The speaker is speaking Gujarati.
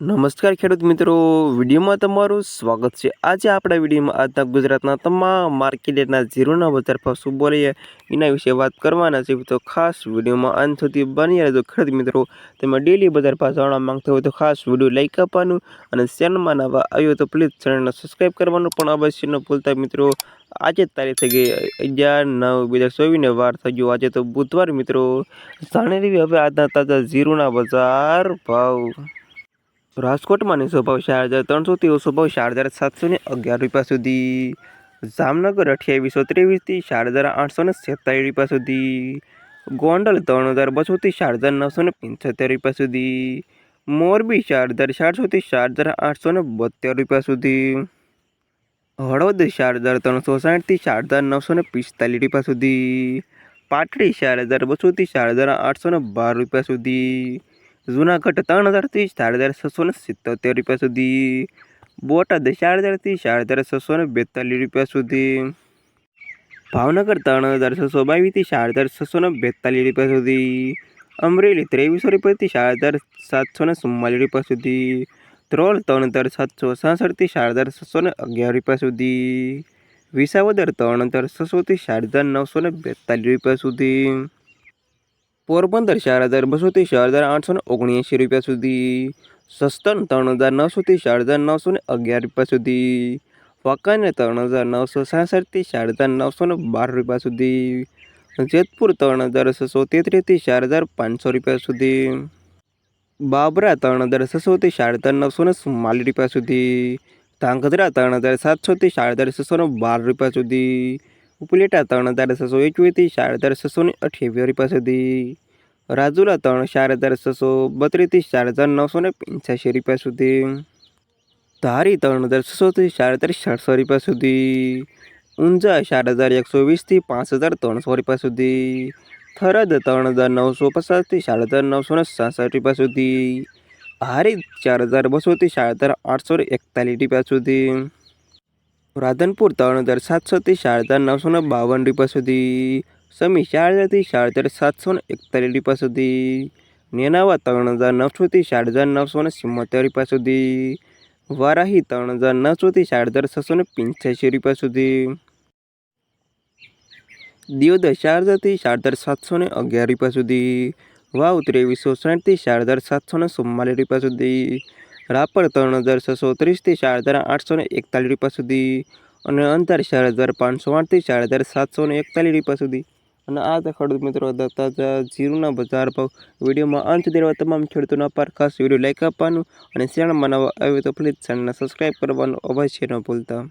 નમસ્કાર ખેડૂત મિત્રો, વિડીયોમાં તમારું સ્વાગત છે. આજે આપણા વિડીયોમાં આજના ગુજરાતના તમામ માર્કેટના ઝીરોના બજાર ભાવ શું બોલીએ, એના વિશે વાત કરવાના છે. તો ખાસ વિડીયોમાં અંત સુધી બની રહેજો ખેડૂત મિત્રો. તમે ડેલી બજાર ભાવ જાણવા માંગતા હોય તો ખાસ વીડિયો લાઈક આપવાનું અને ચેનલમાં નવા આવ્યો તો પ્લીઝ ચેનલને સબસ્ક્રાઈબ કરવાનું પણ અવશ્ય ન ભૂલતા મિત્રો. આજે તારીખ થઈ ગઈ, અગિયાર નવ બે હજાર ચોવીસને વાર થઈ ગયો. આજે તો બુધવાર મિત્રો. જાણી લેવી હવે આજના તાજા ઝીરોના બજાર ભાવ. રાજકોટમાં નીચો ભાવ ચાર હજાર ત્રણસોથી ઓછો ભાવ ચાર હજાર સાતસો ને અગિયાર રૂપિયા સુધી. જામનગર અઠ્યાવીસો ત્રેવીસથી ચાર હજાર આઠસો ને સેતાલીસ રૂપિયા સુધી. ગોંડલ ત્રણ હજાર બસોથી ચાર હજાર નવસો ને પંચોતેર રૂપિયા સુધી. મોરબી ચાર હજાર ચારસોથી ચાર હજાર આઠસો ને બોતેર રૂપિયા સુધી. હળવદ ચાર હજાર ત્રણસો સાઠથી ચાર હજાર નવસો ને પિસ્તાલીસ રૂપિયા સુધી. પાટડી ચાર હજાર બસોથી ચાર હજાર આઠસો ને બાર રૂપિયા સુધી. જુનાગઢ ત્રણ હજારથી ચાર હજાર છસો ને સિત્તોતેર રૂપિયા સુધી. બોટાદ ચાર હજારથી ચાર હજાર છસો ને બેતાલીસ રૂપિયા સુધી. ભાવનગર ત્રણ હજાર છસો બાવીસથી ચાર હજાર છસો ને બેતાલીસ રૂપિયા સુધી. અમરેલી ત્રેવીસો રૂપિયાથી ચાર હજાર સાતસો ને ચુમ્માલીસ રૂપિયા સુધી. ધ્રોલ ત્રણ હજાર સાતસો સાસઠથી ચાર હજાર છસો ને અગિયાર રૂપિયા સુધી. વિસાવદર ત્રણ હજાર છસોથી ચાર હજાર નવસો ને બેતાલીસ રૂપિયા સુધી. પોરબંદર ચાર હજાર બસોથી ચાર હજાર આઠસો ને ઓગણએંશી રૂપિયા સુધી, સસ્તન ત્રણ હજાર નવસોથી ચાર હજાર નવસો ને અગિયાર રૂપિયા સુધી વાંકાને ત્રણ હજાર નવસો સાસઠથી ચાર હજાર નવસો ને બાર રૂપિયા સુધી, જેતપુર ત્રણ હજાર છસો તેત્રીસથી ચાર હજાર પાંચસો રૂપિયા સુધી, બાબરા ત્રણ હજાર છસોથી ચાર હજાર નવસો ને રૂપિયા સુધી, ધાંગધ્રા ત્રણ હજાર સાતસોથી ચાર હજાર છસો ને બાર રૂપિયા સુધી ઉપલેટા ત્રણ હજાર છસો એકવીસથી ચાર હજાર છસો ને અઠ્યાવીસ સુધી રાજુલા ત્રણ, ચાર હજાર છસો બત્રીસથી ચાર હજાર નવસો ને પંચ્યાસી રૂપિયા સુધી ધારી ત્રણ હજાર છસોથી ચાર હજાર સાતસો રૂપિયા સુધી ઊંઝા ચાર હજાર એકસો વીસથી પાંચ હજાર ત્રણસો રૂપિયા સુધી થરદ ત્રણ હજાર નવસો પચાસથી ચાર હજાર નવસો ને સાસઠ રૂપિયા સુધી હારી ચાર હજાર બસોથી ચાર હજાર આઠસો એકતાલીસ રૂપિયા સુધી રાધનપુર ત્રણ હજાર સાતસોથી શારદાર નવસોને બાવન રૂપિયા સુધી, સમી શારદાથી ચાર સાતસો ને એકતાલીસ રૂપિયા સુધી, નેનાવા ત્રણ હજાર નવસોથી સાત હજાર નવસો ને સિમ્મોતેર રૂપિયા સુધી, વારાહી ત્રણ હજાર નવસોથી સાત હજાર છસો ને પંચ્યાસી રૂપિયા સુધી, દિયોદર ચાર હજાર સાતસો ને અગિયાર રૂપિયા સુધી, વાવ ત્રેવીસો સાઠથી શારદાર સાતસો ને રૂપિયા સુધી રાપર ત્રણ હજાર છસો ત્રીસથી ચાર હજાર આઠસો ને એકતાલીસ રૂપિયા સુધી અને અંતર ચાર હજાર પાંચસો આઠથી ચાર હજાર સાતસો ને એકતાલીસ રૂપિયા સુધી. અને આ હતા ખેડૂત મિત્રો તાજા જીરુના બજાર ભાવ. વિડીયોમાં અંત દેવા તમામ ખેડૂતોના પર ખાસ વીડિયો લાઇક આપવાનું અને ચેનલ બનાવવા આવ્યો તો પ્લીઝ ચેનલને સબસ્ક્રાઈબ કરવાનું અવશ્ય ન ભૂલતા.